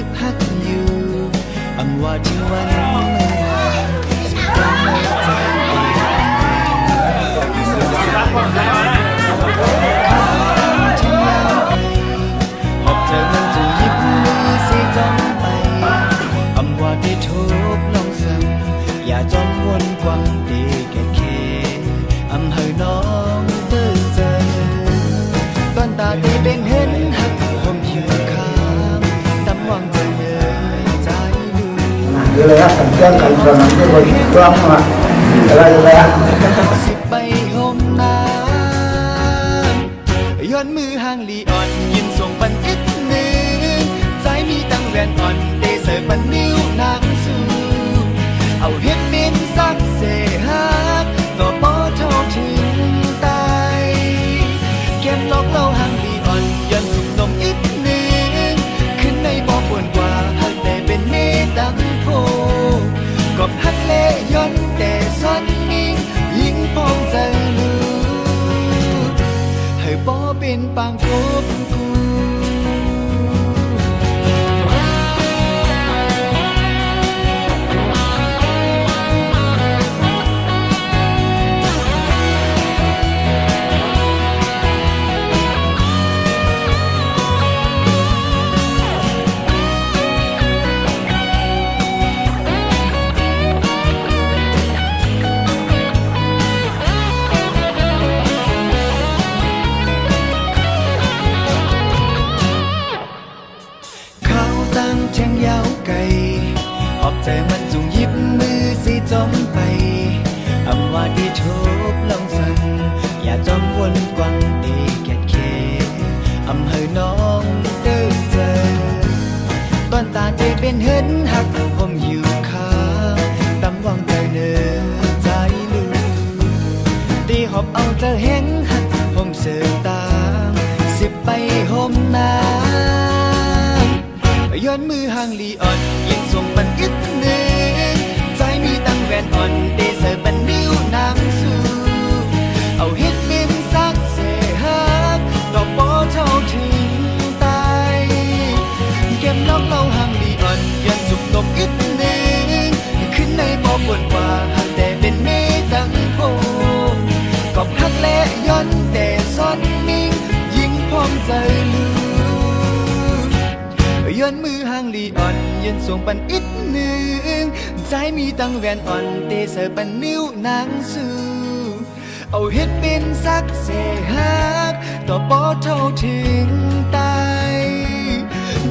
สิบหักอยู่อำว่าถึงวันเมื่อสิบวันไม่ใจที่ Yo le das canción al sonante por el programa. Ahora yo le das. สิไปห่มน้ำย้อนมือห่างลีอ่อน ยินส่งปันอิดหนึ่งใจมีตั้งแวนอ่อนเดเสิร์ปันนิ้วนางสูเอาเฮ็ดบิน เป็ ยาวไกลออกใจมันจงยิบมือสิจมไปอำว่าที่ทุบลองสันอย่าจอมวนกวังตีแกดเคอำให้น้องเดินเจอตอนตาใจเป็นเห็นหักผมอยู่ข้าตำวังใจเนื้อใจลืมตีหอบเอาเธอเห็นหักผมเสือตามสิบไปห่มน้ำย้อ นมือห่างลีอ่อนยิงส่งปันอิดหนึ่งใจมีตั้งแวนอ่อนเด อนมือห่างลีอ่อนยันส่งปันอิดหนึ่งใจมีตั้งแวนอ่อนเตเสอปันนิ้วนางสู่เอาเฮ็ดเป็นสักเสหักต่อบ่เท่าถึงตาย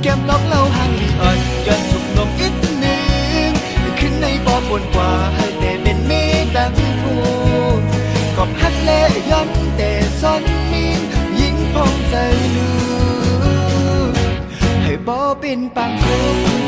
แก้มล็อกเล่าห่างลีอ่อนย้อนจุกนมอิดหนึ่งขึ้นในบ่ปนกว่าให้แต่เป็นเมตังพูกอบหักและย้อน นปังคบ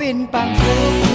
ป็นปังคบ